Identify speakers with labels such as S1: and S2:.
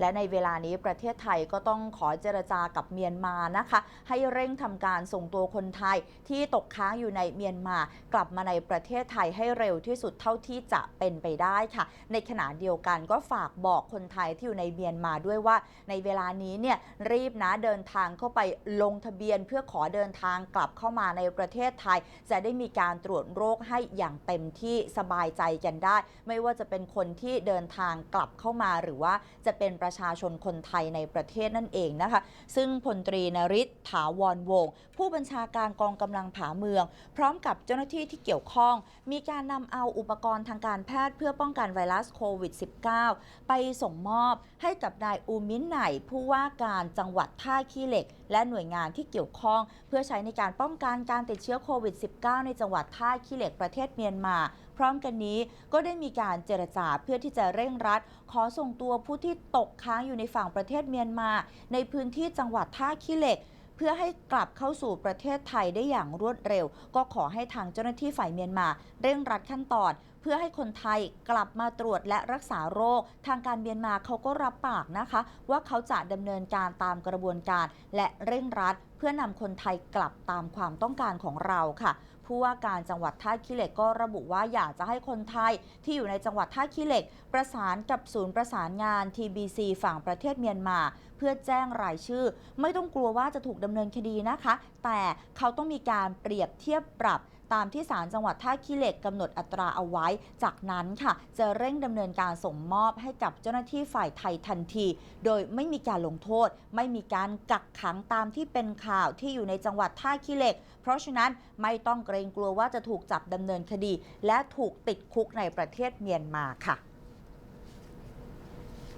S1: และในเวลานี้ประเทศไทยก็ต้องขอเจรจากับเมียนมานะคะ ให้เร่งทำการส่งตัวคนไทยที่ตกค้างอยู่ในเมียนมากลับมาในประเทศไทยให้เร็วที่สุดเท่าที่จะเป็นไปได้ค่ะ ในขณะเดียวกันก็ฝากบอกคนไทยที่อยู่ในเมียนมาด้วยว่า ในเวลานี้เนี่ยรีบนะเดินทางเข้าไปลงทะเบียน เพื่อขอเดินทางกลับเข้ามาในประเทศไทย จะได้มีการตรวจโรคให้อย่างเต็มที่สบายใจกันได้ ไม่ว่าจะเป็นคนที่เดินทางกลับเข้ามาหรือว่าจะเป็นประชาชนคนไทยในประเทศนั่นเองนะคะ ซึ่งพลตรีนริศถาวรวงศ์ผู้บัญชาการกองกำลังผาเมือง พร้อมกับเจ้าหน้าที่ที่เกี่ยวข้อง มีการนำเอาอุปกรณ์ทางการแพทย์เพื่อป้องกันไวรัสโควิด -19 ไปส่งมอบให้กับนายอูมินไหนผู้ว่าการจังหวัดท่าขี้เหล็ก และหน่วยงานที่เกี่ยวข้อง เพื่อใช้ในการป้องกันการติดเชื้อโควิด -19 ในจังหวัดท่าขี้เหล็กประเทศเมียนมาพร้อมกันนี้ก็ได้มีการเจรจาเพื่อที่จะเร่งรัด ขอส่งตัวผู้ที่ตกค้างอยู่ในฝั่งประเทศเมียนมา ในพื้นที่จังหวัดท่าขี้เหล็ก เพื่อให้กลับเข้าสู่ประเทศไทยได้อย่างรวดเร็ว ก็ขอให้ทางเจ้าหน้าที่ฝ่ายเมียนมา เร่งรัดขั้นตอนเพื่อให้คนไทยกลับมาตรวจและรักษาโรค ทางการเมียนมาเขาก็รับปากนะคะ ว่าเขาจะดำเนินการตามกระบวนการ และเร่งรัด เพื่อนำคนไทยกลับตามความต้องการของเราค่ะ ผู้ว่าการจังหวัดท่าขี้เหล็กก็ระบุว่าอยากจะให้คนไทยที่อยู่ในจังหวัดท่าขี้เหล็ก ประสานกับศูนย์ประสานงาน TBC ฝั่งประเทศเมียนมา เพื่อแจ้งรายชื่อ ไม่ต้องกลัวว่าจะถูกดำเนินคดีนะคะ แต่เขาต้องมีการเปรียบเทียบปรับ ตามที่ศาลจังหวัดท่าขี้เหล็กกำหนดอัตราเอาไว้ จากนั้นค่ะ จะเร่งดำเนินการส่งมอบให้กับเจ้าหน้าที่ฝ่ายไทยทันที โดยไม่มีการลงโทษ ไม่มีการกักขังตามที่เป็นข่าวที่อยู่ในจังหวัดท่าขี้เหล็ก เพราะฉะนั้นไม่ต้องเกรงกลัวว่าจะถูกจับดำเนินคดี และถูกติดคุกในประเทศเมียนมาค่ะ